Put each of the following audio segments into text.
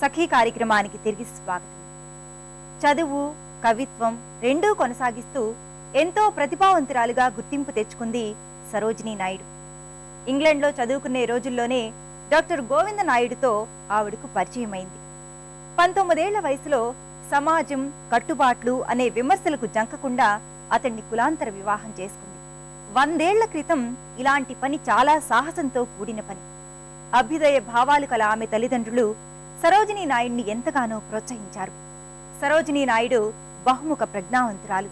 సఖీ కార్యక్రమానికి తిరిగి స్వాగతం. చదువు కవిత్వం రెండూ కొనసాగిస్తూ ఎంతో ప్రతిభావంతురాలుగా గుర్తింపు తెచ్చుకుంది సరోజినీ నాయుడు. ఇంగ్లండ్లో చదువుకునే రోజుల్లోనే డాక్టర్ గోవింద నాయుడుతో ఆవిడకు పరిచయమైంది. పంతొమ్మిదేళ్ళ వయసులో సమాజం కట్టుబాట్లు అనే విమర్శలకు జంకకుండా అతన్ని కులాంతర వివాహం చేసుకుంది. వందేళ్ళ క్రితం ఇలాంటి పని చాలా సాహసంతో కూడిన పని. అభ్యుదయ భావాలు కల ఆమె తల్లిదండ్రులు సరోజినీ నాయుడిని ఎంతగానో ప్రోత్సహించారు. సరోజినీ నాయుడు బహుముఖ ప్రజ్ఞావంతురాలు.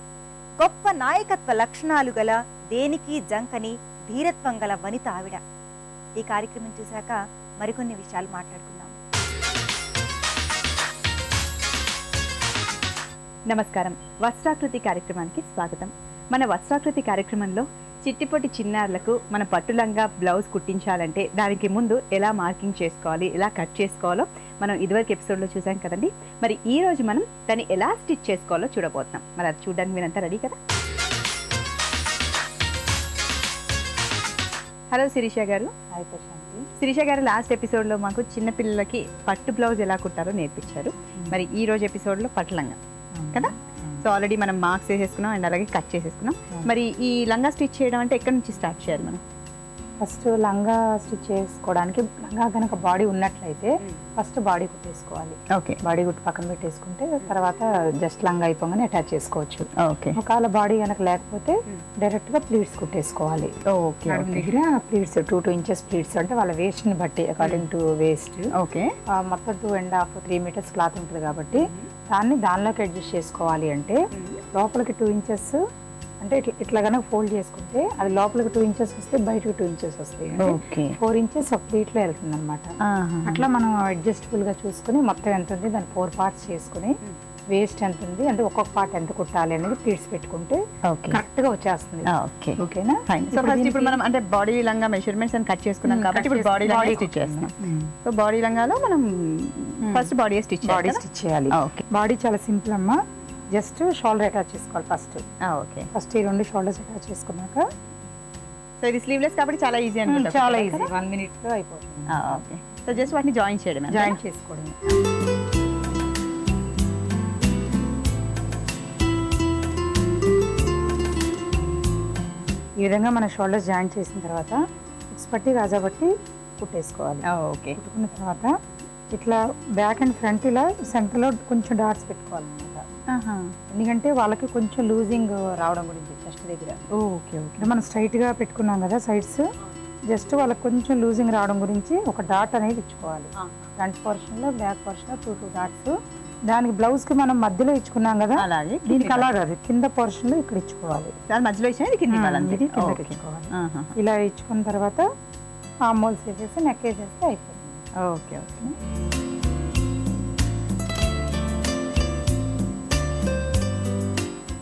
గొప్ప నాయకత్వ లక్షణాలు గల దేనికి జంకని ధీరత్వం గల వనిత ఆవిడ. ఈ కార్యక్రమం చూశాక మరికొన్ని విషయాలు మాట్లాడుకుందాం. నమస్కారం. వస్త్రాకృతి కార్యక్రమానికి స్వాగతం. మన వస్త్రాకృతి కార్యక్రమంలో చిట్టిపొట్టి చిన్నారులకు మన పట్టులంగా బ్లౌజ్ కుట్టించాలంటే దానికి ముందు ఎలా మార్కింగ్ చేసుకోవాలి ఎలా కట్ చేసుకోవాలో మనం ఇదివరకు ఎపిసోడ్లో చూసాం కదండి. మరి ఈ రోజు మనం దాన్ని ఎలా స్టిచ్ చేసుకోవాలో చూడబోతున్నాం. మరి అది చూడడానికి మీరంతా రెడీ కదా? హలో శిరీష గారు. హాయ్ ప్రశాంతి. శిరీష గారు లాస్ట్ ఎపిసోడ్లో మాకు చిన్నపిల్లలకి పట్టు బ్లౌజ్ ఎలా కుట్టారో నేర్పించారు. మరి ఈ రోజు ఎపిసోడ్లో పట్టులంగా కదా? సో ఆల్రెడీ మనం మార్క్స్ వేసేసుకున్నాం అండ్ అలాగే కట్ చేసేసుకున్నాం. మరి ఈ లంగా స్టిచ్ చేయడం అంటే ఎక్కడి నుంచి స్టార్ట్ చేయాలి మనం? ఫస్ట్ లంగా స్టిచ్ చేసుకోవడానికి లంగా కనుక బాడీ ఉన్నట్లయితే ఫస్ట్ బాడీ కుట్టేసుకోవాలి. ఓకే. బాడీ కుట్టి పక్కన పెట్టేసుకుంటే తర్వాత జస్ట్ లంగా అయిపోగానే అటాచ్ చేసుకోవచ్చు. ఓకే. ఒకవేళ బాడీ కనుక లేకపోతే డైరెక్ట్గా ప్లీట్స్ కుట్టేసుకోవాలి. ఓకే దగ్గర pleats two two inches pleats అంటే వాళ్ళ వేస్ట్ని బట్టి అకార్డింగ్ టు వేస్ట్ ఓకే. మొత్తం two and half three meters cloth ఉంటుంది కాబట్టి దాన్ని దానిలోకి అడ్జస్ట్ చేసుకోవాలి అంటే లోపలికి టూ ఇంచెస్ అంటే ఇట్లా ఇట్లా కనుక ఫోల్డ్ చేసుకుంటే అది లోపలికి టూ ఇంచెస్ వస్తే బయటకు టూ ఇంచెస్ వస్తాయి. ఓకే ఫోర్ ఇంచెస్ ఒక ప్లీట్లో వెళ్తుంది అనమాట అట్లా మనం అడ్జస్టబుల్గా చూసుకుని మొత్తం ఎంత ఉంది దాన్ని ఫోర్ పార్ట్స్ చేసుకుని వేస్ట్ ఎంత ఉంది అంటే ఒక్కొక్క పార్ట్ ఎంత కుట్టాలి అనేది ప్లీట్స్ పెట్టుకుంటే కరెక్ట్గా వచ్చేస్తుంది. ఓకే ఓకేనా ఫైన్ సో ఫస్ట్ ఇప్పుడు మనం అంటే బాడీ లంగా మెజర్మెంట్స్ అని కట్ చేసుకున్నాం కాబట్టి ఇప్పుడు బాడీ లంగా స్టిచ్ చేస్తున్నాం. సో బాడీ లంగాలో మనం first body stitch body stitch చేయాలి. బాడీ చాలా సింపుల్ అమ్మా. జస్ట్ షోల్డర్ అటాచ్ చేసుకోవాలి ఫస్ట్. ఓకే. ఫస్ట్ ఈ రెండు షోల్డర్స్ అటాచ్ చేసుకున్నాక సో ఇది స్లీవ్లెస్ కాబట్టి చాలా ఈజీ అనుకుంటా. చాలా ఈజీ వన్ మినిట్లో అయిపోతుంది. ఓకే. సో జస్ట్ వాటిని జాయిన్ చేయడం జాయిన్ చేసుకోవడం ఈ విధంగా మన షోల్డర్స్ జాయిన్ చేసిన తర్వాత ఉక్స్ పట్టి రాజా బట్టి కుట్టేసుకోవాలి. ఓకే. కుట్టుకున్న తర్వాత ఇట్లా బ్యాక్ అండ్ ఫ్రంట్ ఇలా సెంటర్లో కొంచెం డాట్స్ పెట్టుకోవాలన్నమాట ఎందుకంటే వాళ్ళకి కొంచెం లూజింగ్ రావడం గురించి చెస్ట్ దగ్గర. Okay okay. మనం స్ట్రైట్గా పెట్టుకున్నాం కదా సైడ్స్ జస్ట్ వాళ్ళకి కొంచెం లూజింగ్ రావడం గురించి ఒక డాట్ అనేది ఇచ్చుకోవాలి. ఫ్రంట్ పోర్షన్లో బ్యాక్ పోర్షన్లో టూ టూ డాట్స్ దానికి బ్లౌజ్కి మనం మధ్యలో ఇచ్చుకున్నాం కదా అలాగే దీనికి అలా కాదు కింద పోర్షన్లో ఇక్కడ ఇచ్చుకోవాలి. దాని మధ్యలో కింద ఇచ్చుకోవాలి. ఇలా ఇచ్చుకున్న తర్వాత ఆ మోల్స్ వేసేసి నెక్ వేసేస్తే అయిపోతుంది. Okay okay.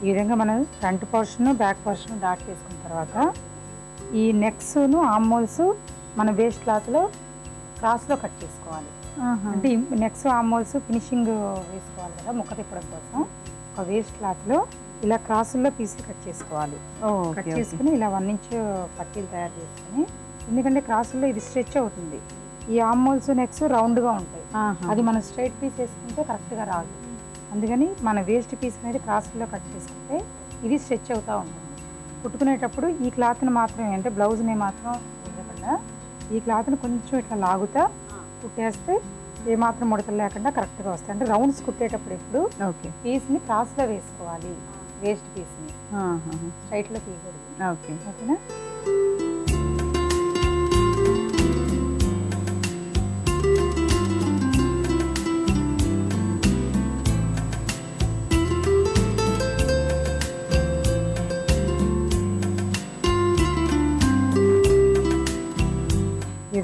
ఈ విధంగా మనం front portion back portion dot చేసుకున్న తర్వాత ఈ నెక్స్ను ఆమ్మోల్స్ మన వేస్ట్ క్లాత్లో క్రాస్లో కట్ చేసుకోవాలి. అంటే నెక్స్ ఆమ్మోల్స్ ఫినిషింగ్ వేసుకోవాలి కదా ముక్క తిప్పడం కోసం. ఒక వేస్ట్ క్లాత్లో ఇలా క్రాసుల్లో పీసులు కట్ చేసుకోవాలి. కట్ చేసుకుని ఇలా వన్ ఇంచ్ పట్టీలు తయారు చేసుకుని ఎందుకంటే క్రాసుల్లో ఇది స్ట్రెచ్ అవుతుంది. ఈ ఆమ్మోల్స్ నెక్స్ రౌండ్గా ఉంటాయి. అది మనం స్ట్రైట్ పీస్ వేసుకుంటే కరెక్ట్గా రాదు. అందుకని మన వేస్ట్ పీస్ అనేది క్రాస్లో కట్ చేసుకుంటే ఇది స్ట్రెచ్ అవుతూ ఉంటుంది. కుట్టుకునేటప్పుడు ఈ క్లాత్ని మాత్రమే అంటే బ్లౌజ్ని మాత్రం వదలకుండా ఈ క్లాత్ని కొంచెం ఇట్లా లాగుతా కుట్టేస్తే ఏమాత్రం ముడతలు లేకుండా కరెక్ట్గా వస్తాయి. అంటే రౌండ్స్ కుట్టేటప్పుడు ఎప్పుడు ఓకే. పీస్ని క్రాస్లో వేసుకోవాలి వేస్ట్ పీస్ని స్ట్రైట్లో తీయకూడదు. ఓకే. ఓకేనా?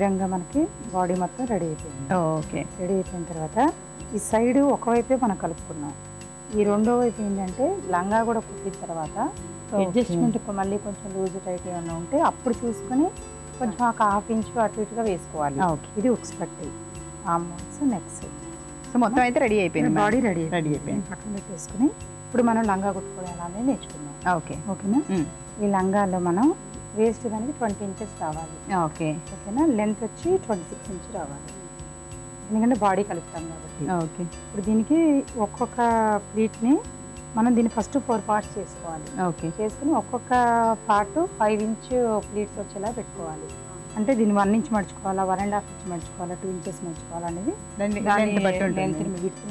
విధంగా మనకి బాడీ మొత్తం రెడీ అయిపోయింది. ఓకే. రెడీ అయిపోయిన తర్వాత ఈ సైడ్ ఒకవైపే మనం కలుపుకున్నాం ఈ రెండో వైపు ఏంటంటే లంగా కూడా కుట్టిన తర్వాత అడ్జస్ట్మెంట్ మళ్ళీ కొంచెం లూజ్ టైట్ ఏమైనా ఉంటే అప్పుడు చూసుకొని కొంచెం ఒక హాఫ్ ఇంచ్ అటు ఇటుగా వేసుకోవాలి. ఓకే. ఇది ఉక్స్ పట్టి ఆమోన్స్ నెక్స్ సో మొత్తం అయితే రెడీ అయిపోయింది బాడీ రెడీ రెడీ అయిపోయింది. పక్కన పెట్టేసుకుని ఇప్పుడు మనం లంగా కుట్టుకోవడం ఎలా అనేది నేర్చుకున్నాం ఓకే. ఓకేనా. ఈ లంగాలో మనం వేస్ట్ దానికి ట్వంటీ ఇంచెస్ రావాలి. ఓకే. ఓకేనా? లెంత్ వచ్చి ట్వంటీ సిక్స్ ఇంచ్ రావాలి. ఎందుకంటే బాడీ కలుపుతాం కాబట్టి. ఓకే. ఇప్పుడు దీనికి ఒక్కొక్క ప్లీట్ని మనం దీన్ని ఫస్ట్ ఫోర్ పార్ట్స్ చేసుకోవాలి. ఓకే. చేసుకుని ఒక్కొక్క పార్ట్ ఫైవ్ ఇంచ్ ప్లీట్స్ వచ్చేలా పెట్టుకోవాలి. అంటే దీన్ని వన్ ఇంచ్ మడుచుకోవాలా? వన్ అండ్ హాఫ్ ఇంచ్ మడుచుకోవాలా? టూ ఇంచెస్ మడుచుకోవాలా? అనేది దాన్ని బట్టి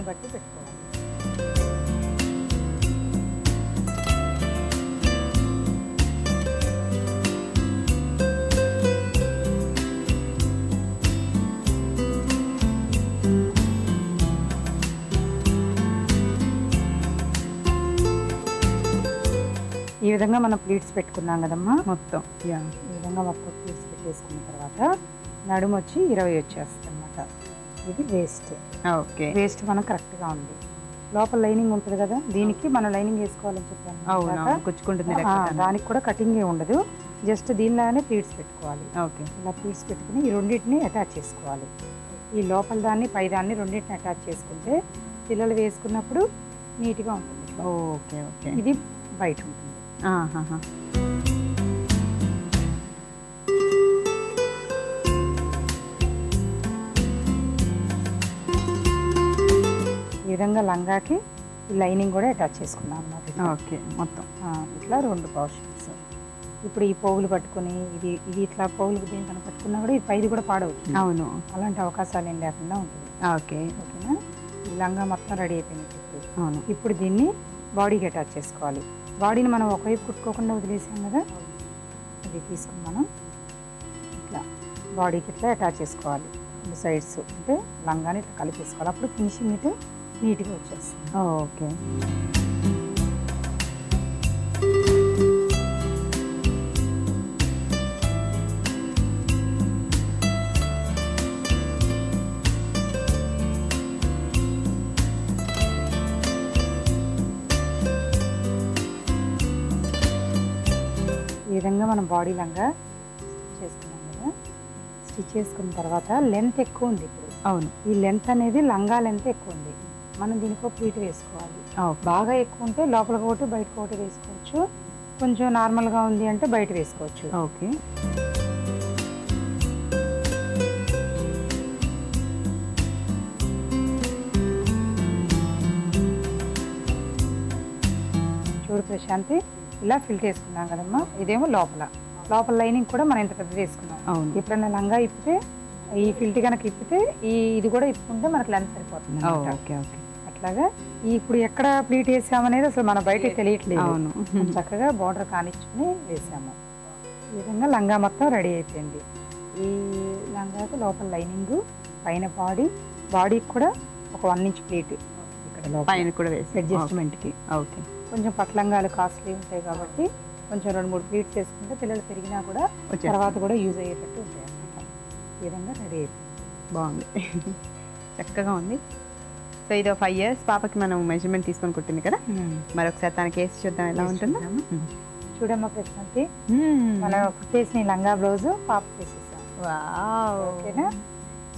బట్టి పెట్టుకోవాలి. ఈ విధంగా మనం ప్లీట్స్ పెట్టుకున్నాం కదమ్మా? మొత్తం. యా ఈ విధంగా మొత్తం ప్లీట్స్ పెట్టేసుకున్న తర్వాత నడుము వచ్చి ఇరవై వచ్చేస్తుంది అనమాట ఇది వేస్ట్ ఓకే. వేస్ట్ మనం కరెక్ట్గా ఉంది. లోపల లైనింగ్ ఉంటుంది కదా దీనికి మనం లైనింగ్ వేసుకోవాలని చెప్పాను. గుచ్చుకుంటుంది దానికి కూడా కటింగ్ ఏ ఉండదు. జస్ట్ దీనిలాగానే ప్లీట్స్ పెట్టుకోవాలి. ఓకే. ఇలా ప్లీట్స్ పెట్టుకుని ఈ రెండింటిని అటాచ్ చేసుకోవాలి. ఈ లోపల దాన్ని పై దాన్ని రెండింటిని అటాచ్ చేసుకుంటే పిల్లలు వేసుకున్నప్పుడు నీట్గా ఉంటుంది. Okay okay. ఇది బయట ఉంటుంది. ఈ విధంగా లంగాకి ఈ లైనింగ్ కూడా అటాచ్ చేసుకున్నాం అన్నమాట. ఓకే మొత్తం. ఇట్లా రెండు పోర్షన్స్ ఇప్పుడు ఈ పోగులు పట్టుకొని ఇది ఇది ఇట్లా పోగులు దీనికన్నా పట్టుకున్నా కూడా ఇది పైది కూడా పాడవుతుంది. అవును. అలాంటి అవకాశాలు ఏం లేకుండా ఉంటుంది. ఓకే. ఓకేనా? ఈ లంగా మొత్తం రెడీ అయిపోయినట్టు అవును. ఇప్పుడు దీన్ని బాడీకి అటాచ్ చేసుకోవాలి. బాడీని మనం ఒకవైపు కుట్టుకోకుండా వదిలేసాం కదా అది తీసుకుని మనం ఇట్లా బాడీకి ఇట్లా అటాచ్ చేసుకోవాలి. రెండు సైడ్స్ అంటే లంగాని ఇట్లా కలిపేసుకోవాలి. అప్పుడు ఫినిషింగ్ ఇటు నీట్గా వచ్చేస్తుంది. ఓకే. విధంగా మనం బాడీ లంగా స్టిచ్ చేసుకున్నాం కదా. స్టిచ్ చేసుకున్న తర్వాత లెంత్ ఎక్కువ ఉంది ఇప్పుడు. అవును. ఈ లెంత్ అనేది లంగా లెంత్ ఎక్కువ ఉంది. మనం దీనికి ఒక ప్లీట్ వేసుకోవాలి. బాగా ఎక్కువ ఉంటే లోపల ఒకటి బయట ఒకటి వేసుకోవచ్చు. కొంచెం నార్మల్గా ఉంది అంటే బయట వేసుకోవచ్చు. ఓకే. చూడు ప్రశాంతి. ఇలా ఫిల్ చేసుకున్నాం కదమ్మా. ఇదేమో లోపల. లోపల లైనింగ్ కూడా మనం ఇంత పెద్దది వేసుకున్నాం. అవును. ఎప్పుడైనా లంగా ఇప్పితే ఈ ఫిల్ట్ కనుక ఇప్పితే ఈ ఇది కూడా ఇప్పుకుంటే మనకు లెంత్ సరిపోతుంది. Okay okay. అట్లాగా ఈ ఇప్పుడు ఎక్కడ ప్లీట్ వేసామనేది అసలు మన బయట తెలియట్లేదు. అవును. చక్కగా బార్డర్ కానిచ్చుకుని వేసాము. ఈ విధంగా లంగా మొత్తం రెడీ అయిపోయింది. ఈ లంగాకు లోపల లైనింగ్ పైన బాడీ బాడీకి కూడా ఒక వన్ ఇంచ్ ప్లీట్ ఇక్కడ లోపల పైన కూడా వేసి. అడ్జస్ట్మెంట్కి ఓకే. కొంచెం పట్లంగాలు కాస్ట్లీ ఉంటాయి కాబట్టి కొంచెం రెండు మూడు ప్లీట్స్ వేసుకుంటే పిల్లలు పెరిగినా కూడా. తర్వాత కూడా యూజ్ అయ్యేటట్టు ఉంటాయి అన్నమాట. ఈ విధంగా రెడీ అయిపోయింది బాగుంది. చక్కగా ఉంది. సో ఇది ఫైవ్ ఇయర్స్ పాపకి మనం మెజర్మెంట్ తీసుకొని కుట్టింది కదా? మరొకసారి తనకి వేసి చూద్దాం. ఎలా ఉంటుందో? చూడమ్మా ప్రశాంతి మ్మ్. మనం కుట్టేసిన లంగా బ్లౌజ్ పాప వేసేసాం వావ్. ఓకేనా?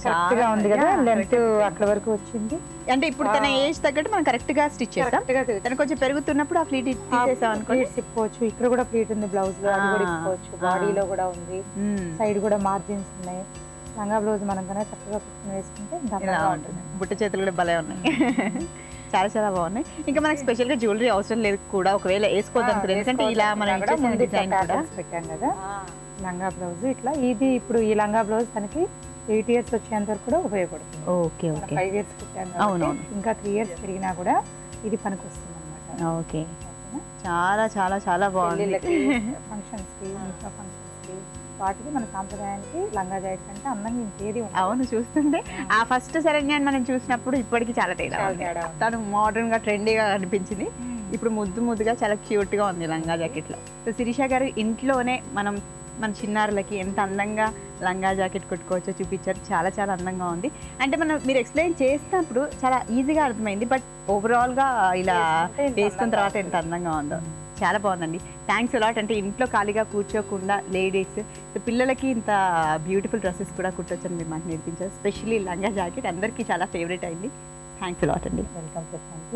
కరెక్ట్గా ఉంది కదా లెంత్ అక్కడ వరకు వచ్చింది. అంటే ఇప్పుడు తన ఏజ్ తగ్గట్టు మనం కరెక్ట్గా స్టిచ్ చేస్తాం. తను కొంచెం పెరుగుతున్నప్పుడు ఆ ఫ్లీట్ తీసేసాం అనుకోండి. ఇప్పుకోవచ్చు ఇక్కడ కూడా ప్లీట్ ఉంది బ్లౌజ్లో అది కూడా ఇప్పుకోవచ్చు. బాడీలో కూడా ఉంది. సైడ్ కూడా మార్జిన్స్ ఉన్నాయి. లంగా బ్లౌజ్ మనం కన్నా చక్కగా కుట్టుకుని వేసుకుంటే ఉంటుంది. బుట్ట చేతులు కూడా భలే ఉన్నాయి. చాలా చాలా బాగున్నాయి. ఇంకా మనకి స్పెషల్గా జ్యువెలరీ అవసరం లేదు కూడా. ఒకవేళ వేసుకోవద్దు ఎందుకంటే ఇలా మనం డిజైన్ కూడా. పెట్టాం కదా. లంగా బ్లౌజ్ ఇట్లా. ఇది ఇప్పుడు ఈ లంగా బ్లౌజ్ తనకి ఎయిట్ ఇయర్స్ వచ్చేంత వరకు కూడా ఉపయోగపడుతుంది. ఓకే ఓకే ఫైవ్ ఇయర్స్ అవునవును. ఇంకా త్రీ ఇయర్స్ పెరిగినా కూడా ఇది పనికి వస్తుంది అనమాట ఓకే చాలా చాలా చాలా బాగుంది. పెళ్ళిళ్ళకి ఫంక్షన్స్కి మిగతా ఫంక్షన్స్కి వాటికి మన సాంప్రదాయానికి లంగా జాకెట్ అంటే అందంగా ఇంకేది అవును చూస్తుంటే ఆ ఫస్ట్ శరణ్యాన్ని మనం చూసినప్పుడు ఇప్పటికి చాలా తేడా. తను మోడర్న్గా ట్రెండీగా అనిపించింది. ఇప్పుడు ముద్దు ముద్దుగా చాలా క్యూట్గా ఉంది లంగా జాకెట్లో సో శిరీష గారు ఇంట్లోనే మనం మన చిన్నారులకి ఎంత అందంగా లంగా జాకెట్ కుట్టుకోవచ్చో చూపించారు. చాలా చాలా అందంగా ఉంది. అంటే మనం మీరు ఎక్స్ప్లెయిన్ చేసినప్పుడు చాలా ఈజీగా అర్థమైంది. బట్ ఓవరాల్గా ఇలా వేసుకున్న తర్వాత ఎంత అందంగా ఉందో చాలా బాగుందండి. థ్యాంక్స్ అలాట్ అంటే ఇంట్లో ఖాళీగా కూర్చోకుండా లేడీస్ పిల్లలకి ఇంత బ్యూటిఫుల్ డ్రెస్సెస్ కూడా కుట్టొచ్చని మీరు మాకు నేర్పించారు. స్పెషల్లీ లంగా జాకెట్ అందరికీ చాలా ఫేవరెట్ అయింది. థ్యాంక్స్ అలాట్ అండి. వెల్కమ్ ప్రశాంతి.